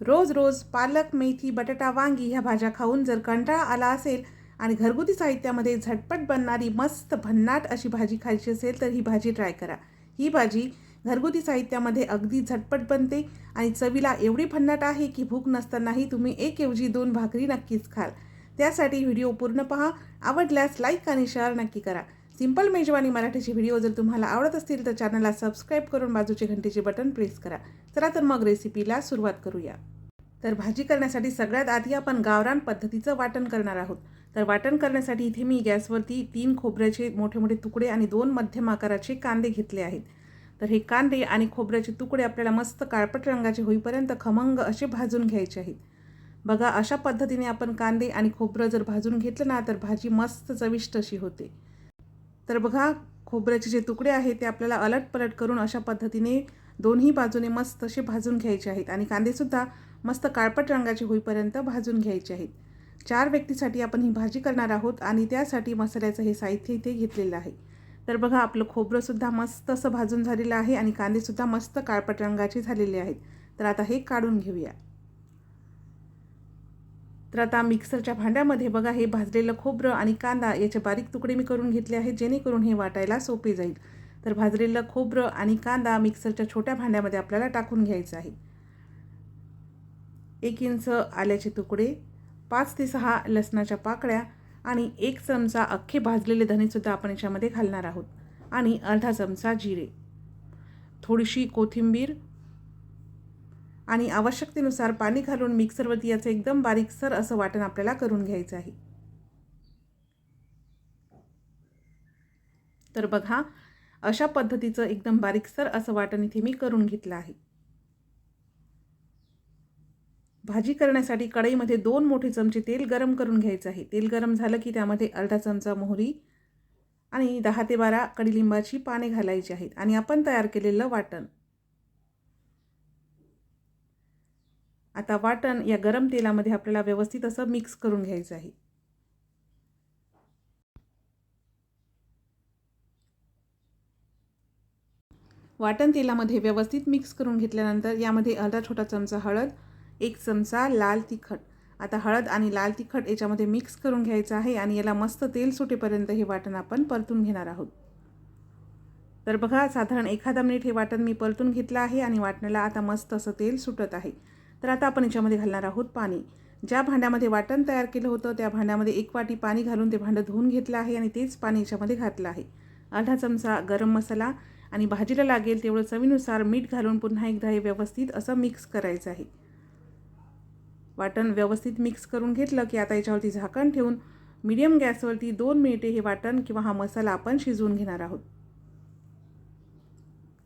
रोज रोज पालक मेथी बटाटा वांगी ह्या भाज्या खाऊन जर कंटाळा आला असेल आणि घरगुती साहित्यामध्ये झटपट बनणारी मस्त भन्नाट अशी भाजी खायची असेल तर ही भाजी ट्राय करा. ही भाजी घरगुती साहित्यामध्ये अगदी झटपट बनते आणि चवीला एवढी भन्नाट आहे की भूक नसतानाही तुम्ही एक ऐवजी दोन भाकरी नक्कीच खाल. त्यासाठी व्हिडिओ पूर्ण पहा आवडल्यास लाईक आणि शेअर नक्की करा. सिंपल मेजवानी मराठीचे व्हिडिओ जर तुम्हाला आवडत असतील तर चॅनलला सबस्क्राईब करून बाजूचे घंटेचे बटन प्रेस करा. चला तर मग रेसिपीला सुरुवात करूया. तर भाजी करण्यासाठी सगळ्यात आधी आपण गावरान पद्धतीचं वाटण करणार आहोत. तर वाटण करण्यासाठी इथे मी गॅसवरती तीन खोबऱ्याचे मोठे मोठे तुकडे आणि दोन मध्यम आकाराचे कांदे घेतले आहेत. तर हे कांदे आणि खोबऱ्याचे तुकडे आपल्याला मस्त काळपट रंगाचे होईपर्यंत खमंग असे भाजून घ्यायचे आहेत. बघा अशा पद्धतीने आपण कांदे आणि खोबरं जर भाजून घेतलं ना तर भाजी मस्त चविष्ट अशी होते. तर बघा खोबऱ्याचे जे तुकडे आहेत ते आपल्याला अलट पलट करून अशा पद्धतीने दोन्ही बाजूने मस्त असे भाजून घ्यायचे आहेत. आणि कांदेसुद्धा मस्त काळपट रंगाचे होईपर्यंत भाजून घ्यायचे आहेत. चार व्यक्तीसाठी आपण ही भाजी करणार आहोत आणि त्यासाठी मसाल्याचं हे साहित्य इथे घेतलेलं आहे. तर बघा आपलं खोबरंसुद्धा मस्त असं भाजून झालेलं आहे आणि कांदेसुद्धा मस्त काळपट रंगाचे झालेले आहेत. तर आता हे काढून घेऊया. तर आता मिक्सरच्या भांड्यामध्ये बघा हे भाजलेलं खोबरं आणि कांदा याचे बारीक तुकडे मी करून घेतले आहेत जेणेकरून हे वाटायला सोपे जाईल. तर भाजलेलं खोबरं आणि कांदा मिक्सरच्या छोट्या भांड्यामध्ये आपल्याला टाकून घ्यायचं आहे. एक इंच आल्याचे तुकडे पाच ते सहा लसणाच्या पाकळ्या आणि एक चमचा अख्खे भाजलेले धनेसुद्धा आपण याच्यामध्ये घालणार आहोत आणि अर्धा चमचा जिरे. थोडीशी कोथिंबीर आणि आवश्यकतेनुसार पाणी घालून मिक्सरवरती याचं एकदम बारीकसर असं वाटण आपल्याला करून घ्यायचं आहे. तर बघा अशा पद्धतीचं एकदम बारीकसर असं वाटण इथे मी करून घेतलं आहे. भाजी करण्यासाठी कढईमध्ये दोन मोठे चमचे तेल गरम करून घ्यायचं आहे. तेल गरम झालं की त्यामध्ये अर्धा चमचा मोहरी आणि दहा ते बारा कडीलिंबाची पाने घालायची आहेत आणि आपण तयार केलेलं वाटण. आता वाटण या गरम तेलामध्ये आपल्याला व्यवस्थित असं मिक्स करून घ्यायचं आहे. वाटण तेलामध्ये व्यवस्थित मिक्स करून घेतल्यानंतर यामध्ये अर्धा छोटा चमचा हळद एक चमचा लाल तिखट. आता हळद आणि लाल तिखट याच्यामध्ये मिक्स करून घ्यायचं आहे आणि याला मस्त तेल सुटेपर्यंत हे वाटण आपण परतून घेणार आहोत. तर बघा साधारण एखादा मिनिट हे वाटण मी परतून घेतलं आहे आणि वाटणाला आता मस्त असं तेल सुटत आहे. तर आता आपण याच्यामध्ये घालणार आहोत पाणी. ज्या भांड्यामध्ये वाटण तयार केलं होतं त्या भांड्यामध्ये एक वाटी पाणी घालून ते भांडं धुवून घेतलं आहे आणि तेच पाणी याच्यामध्ये घातलं आहे. अर्धा चमचा गरम मसाला आणि भाजीला लागेल तेवढं चवीनुसार मीठ घालून पुन्हा एकदा हे व्यवस्थित असं मिक्स करायचं आहे. वाटण व्यवस्थित मिक्स करून घेतलं की आता याच्यावरती झाकण ठेवून मीडियम गॅसवरती दोन मिनिटे हे वाटण किंवा हा मसाला आपण शिजवून घेणार आहोत.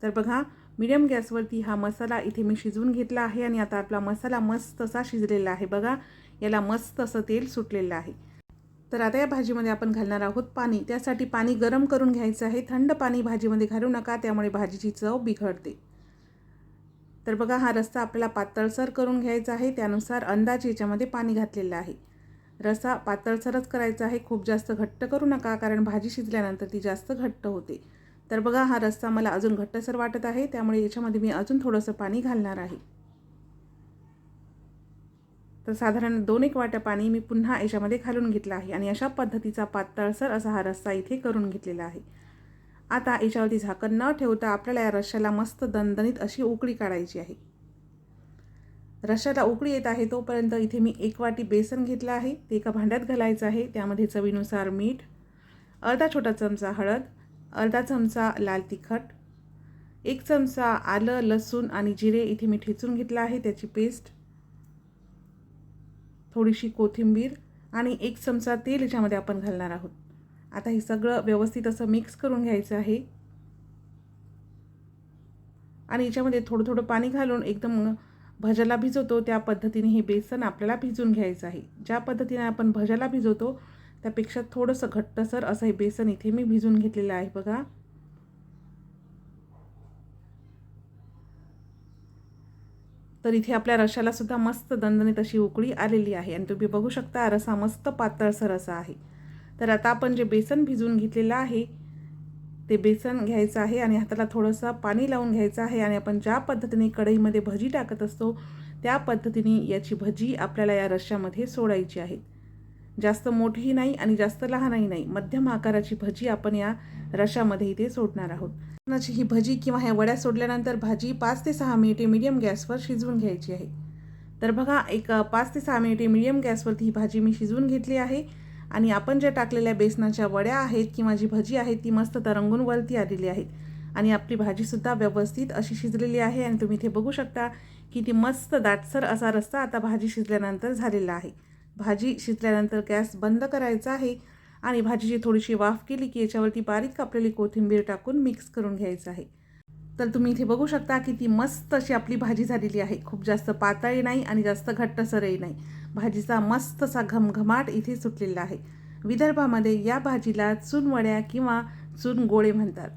तर बघा मीडियम गॅसवरती हा मसाला इथे मी शिजवून घेतला आहे आणि आता आपला मसाला मस्त असा शिजलेला आहे. बघा याला मस्त असं तेल सुटलेलं आहे. तर आता या भाजीमध्ये आपण घालणार आहोत पाणी. त्यासाठी पाणी गरम करून घ्यायचं आहे. थंड पाणी भाजीमध्ये घालू नका त्यामुळे भाजीची चव बिघडते. तर बघा हा रस्सा आपल्याला पातळसर करून घ्यायचा आहे. त्यानुसार अंदाज याच्यामध्ये पाणी घातलेलं आहे. रस्सा पातळसरच करायचा आहे. खूप जास्त घट्ट करू नका कारण भाजी शिजल्यानंतर ती जास्त घट्ट होते. तर बघा हा रस्सा मला अजून घट्टसर वाटत आहे. त्यामुळे याच्यामध्ये मी अजून थोडंसं पाणी घालणार आहे. तर साधारण दोन एक वाट्या पाणी मी पुन्हा याच्यामध्ये घालून घेतलं आहे आणि अशा पद्धतीचा पातळसर असा हा रस्सा इथे करून घेतलेला आहे. आता याच्यावरती झाकण न ठेवता आपल्याला या रश्श्याला मस्त दणदणीत अशी उकळी काढायची आहे. रश्श्याला उकळी येत आहे तोपर्यंत इथे मी एक वाटी बेसन घेतलं आहे. ते एका भांड्यात घालायचं आहे. त्यामध्ये चवीनुसार मीठ अर्धा छोटा चमचा हळद अर्धा चमचा लाल तिखट एक चमचा आलं लसूण आणि जिरे इथे मी ठेचून घेतलं आहे त्याची पेस्ट. थोडीशी कोथिंबीर आणि एक चमचा तेल याच्यामध्ये आपण घालणार आहोत. आता हे सगळं व्यवस्थित असं मिक्स करून घ्यायचं आहे. आणि याच्यामध्ये थोडं थोडं पाणी घालून एकदम भजाला भिजवतो. त्या पद्धतीने हे बेसन आपल्याला भिजून घ्यायचं आहे. ज्या पद्धतीने आपण भजाला भिजवतो त्यापेक्षा थोडंसं घट्टसर असं हे बेसन इथे मी भिजून घेतलेलं आहे बघा. तर इथे आपल्या रशाला सुद्धा मस्त दणदणीत अशी उकळी आलेली आहे आणि तुम्ही बघू शकता रसा मस्त पातळसर असा आहे. तर आता आपण जे बेसन भिजवून घेतलेलं आहे ते बेसन घ्यायचं आहे आणि हाताला थोडंसं पाणी लावून घ्यायचं आहे आणि आपण ज्या पद्धतीने कढईमध्ये भजी टाकत असतो त्या पद्धतीने याची भजी आपल्याला या रश्श्यामध्ये सोडायची आहे. जास्त मोठीही नाही आणि जास्त लहानही नाही. मध्यम आकाराची भजी आपण या रशामध्ये इथे सोडणार आहोत. लसणाची ही भजी किंवा ह्या वड्या सोडल्यानंतर भाजी पाच ते सहा मिनिटे मीडियम गॅसवर शिजवून घ्यायची आहे. तर बघा एक पाच ते सहा मिनिटे मीडियम गॅसवरती ही भाजी मी शिजवून घेतली आहे आणि आपण ज्या टाकलेल्या बेसनाच्या वड्या आहेत किंवा जी भजी आहे ती मस्त तरंगून वरती आलेली आहे आणि आपली भाजीसुद्धा व्यवस्थित अशी शिजलेली आहे आणि तुम्ही इथे बघू शकता की ती मस्त दाटसर असा रस्ता आता भाजी शिजल्यानंतर झालेला आहे. भाजी शिजल्यानंतर गॅस बंद करायचा आहे आणि भाजीची थोडीशी वाफ केली की याच्यावरती बारीक कापलेली कोथिंबीर टाकून मिक्स करून घ्यायचं आहे. तर तुम्ही इथे बघू शकता की ती मस्त अशी आपली भाजी झालेली आहे. खूप जास्त पातळी नाही आणि जास्त घट्टसरही नाही. भाजीचा मस्त असा घमघमाट इथे सुटलेला आहे. विदर्भामध्ये या भाजीला चुनवड्या किंवा चुन गोळे म्हणतात.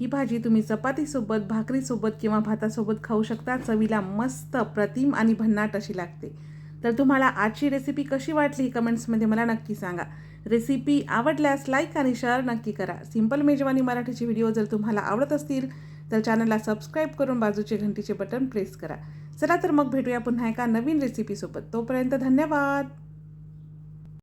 ही भाजी तुम्ही चपातीसोबत भाकरीसोबत किंवा भातासोबत खाऊ शकता. चवीला मस्त प्रतिम आणि भन्नाट अशी लागते. तर तुम्हाला आजची रेसिपी कशी वाटली कमेंट्समध्ये मला नक्की सांगा. रेसिपी आवडल्यास लाईक आणि शेअर नक्की करा. सिंपल मेजवानी मराठीचे व्हिडिओ जर तुम्हाला आवडत असतील तर चॅनलला सबस्क्राईब करून बाजूचे घंटीचे बटन प्रेस करा. चला तर मग भेटूया पुन्हा एका नवीन रेसिपीसोबत तोपर्यंत धन्यवाद!